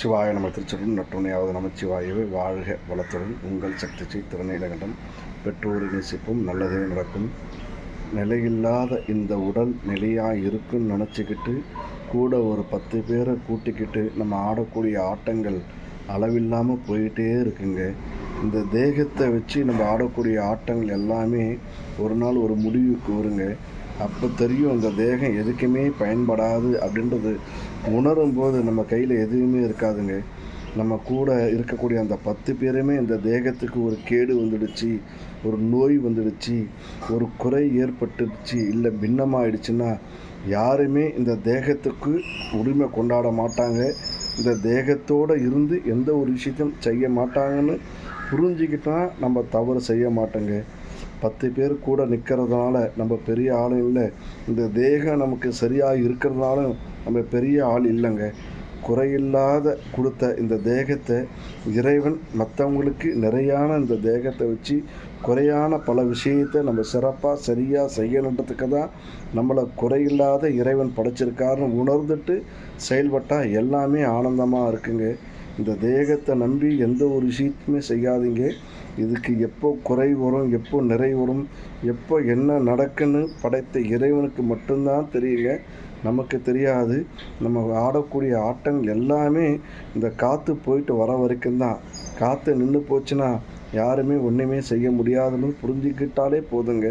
சிவாய நம திருச்செடும் நட்டுணையாவது நமச்சிவாயவே வாழ்க வளத்துடன். உங்கள் சக்தி திருநீலகண்டம். பெற்றோரை நேசிப்போம் நல்லதே நடக்கும். நிலையில்லாத இந்த உடல் நிலையாக இருக்குன்னு நினச்சிக்கிட்டு கூட ஒரு பத்து பேரை கூட்டிக்கிட்டு நம்ம ஆடக்கூடிய ஆட்டங்கள் அளவில்லாமல் போயிட்டே இருக்குங்க. இந்த தேகத்தை வச்சு நம்ம ஆடக்கூடிய ஆட்டங்கள் எல்லாமே ஒரு நாள் ஒரு முடிவுக்கு வருங்க. அப்போ தெரியும் அந்த தேகம் எதுக்குமே பயன்படாது அப்படின்றது உணரும் போது நம்ம கையில் எதுவுமே இருக்காதுங்க. நம்ம கூட இருக்கக்கூடிய அந்த பத்து பேருமே இந்த தேகத்துக்கு ஒரு கேடு வந்துடுச்சு ஒரு நோய் வந்துடுச்சு ஒரு குறை ஏற்பட்டுடுச்சு இல்லை பின்னமாயிடுச்சுன்னா யாருமே இந்த தேகத்துக்கு உரிமை கொண்டாட மாட்டாங்க. இந்த தேகத்தோடு இருந்து எந்த ஒரு விஷயத்தையும் செய்ய மாட்டாங்கன்னு புரிஞ்சுக்கிட்டா நம்ம தவறு செய்ய மாட்டோங்க. பத்து பேர் கூட நிற்கிறதுனால நம்ம பெரிய ஆள் இல்லை. இந்த தேகம் நமக்கு சரியாக இருக்கிறதுனாலும் நம்ம பெரிய ஆள் இல்லைங்க. குறையில்லாத கொடுத்த இந்த தேகத்தை இறைவன் மற்றவங்களுக்கு நிறையான இந்த தேகத்தை வச்சு குறையான பல விஷயத்தை நம்ம சிறப்பாக சரியாக செய்யணுன்றதுக்கு தான் நம்மளை குறையில்லாத இறைவன் படைச்சிருக்காருன்னு உணர்ந்துட்டு செயல்பட்டால் எல்லாமே ஆனந்தமாக இருக்குங்க. இந்த தேகத்தை நம்பி எந்த ஒரு விஷயத்தையுமே செய்யாதீங்க. இதுக்கு எப்போ குறை வரும் எப்போ நிறை வரும் எப்போ என்ன நடக்குன்னு படைத்த இறைவனுக்கு மட்டும்தான் தெரியுங்க. நமக்கு தெரியாது. நம்ம ஆடக்கூடிய ஆட்டங்கள் எல்லாமே இந்த காற்று போயிட்டு வர வரைக்கும் தான். காற்று நின்று போச்சுன்னா யாருமே ஒன்றுமே செய்ய முடியாதுன்னு புரிஞ்சுக்கிட்டாலே போதுங்க.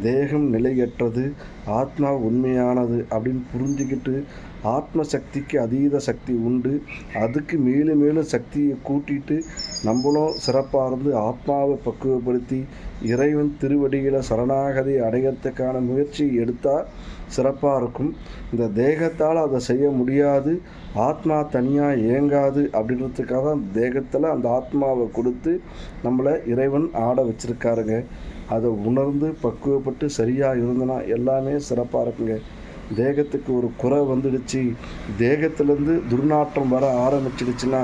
தேகம் நிலையற்றது ஆத்மா உண்மையானது அப்படின்னு புரிஞ்சுக்கிட்டு ஆத்ம சக்திக்கு அதீத சக்தி உண்டு. அதுக்கு மேலும் மேலும் சக்தியை கூட்டிட்டு நம்மளும் சிறப்பாக இருந்து ஆத்மாவை பக்குவப்படுத்தி இறைவன் திருவடியில் சரணாகதி அடையறதுக்கான முயற்சி எடுத்தால் சிறப்பாக இருக்கும். இந்த தேகத்தால் அதை செய்ய முடியாது ஆத்மா தனியாக இயங்காது அப்படின்றதுக்காக தான் தேகத்தில் அந்த ஆத்மாவை கொடுத்து நம்மளை இறைவன் ஆட வச்சுருக்காருங்க. அதை உணர்ந்து பக்குவப்பட்டு சரியாக இருந்தனா எல்லாமே சிறப்பாக இருக்குங்க. தேகத்துக்கு ஒரு குறை வந்துடுச்சு. தேகத்துலேருந்து துர்நாற்றம் வர ஆரம்பிச்சிடுச்சுன்னா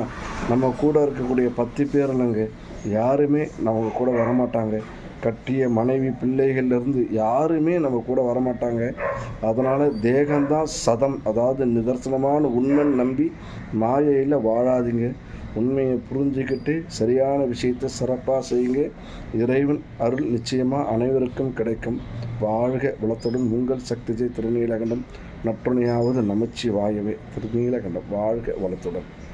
நம்ம கூட இருக்கக்கூடிய பத்து பேர் இல்லைங்க. யாருமே நம்ம கூட வரமாட்டாங்க. கட்டிய மனைவி பிள்ளைகள்லேருந்து யாருமே நம்ம கூட வரமாட்டாங்க. அதனால் தேகம்தான் சதம். அதாவது நிதர்சனமான உண்மை நம்பி மாயையில் வாழாதீங்க. உண்மையை புரிஞ்சுக்கிட்டு சரியான விஷயத்தை சிறப்பாக செய்யுங்க. இறைவன் அருள் நிச்சயமாக அனைவருக்கும் கிடைக்கும். வாழ்க வளத்துடன் உங்கள் சக்தி திருநீலகண்டம். நற்றுணையாவது நமச்சி வாயவே திருநீலகண்டம். வாழ்க வளத்துடன்.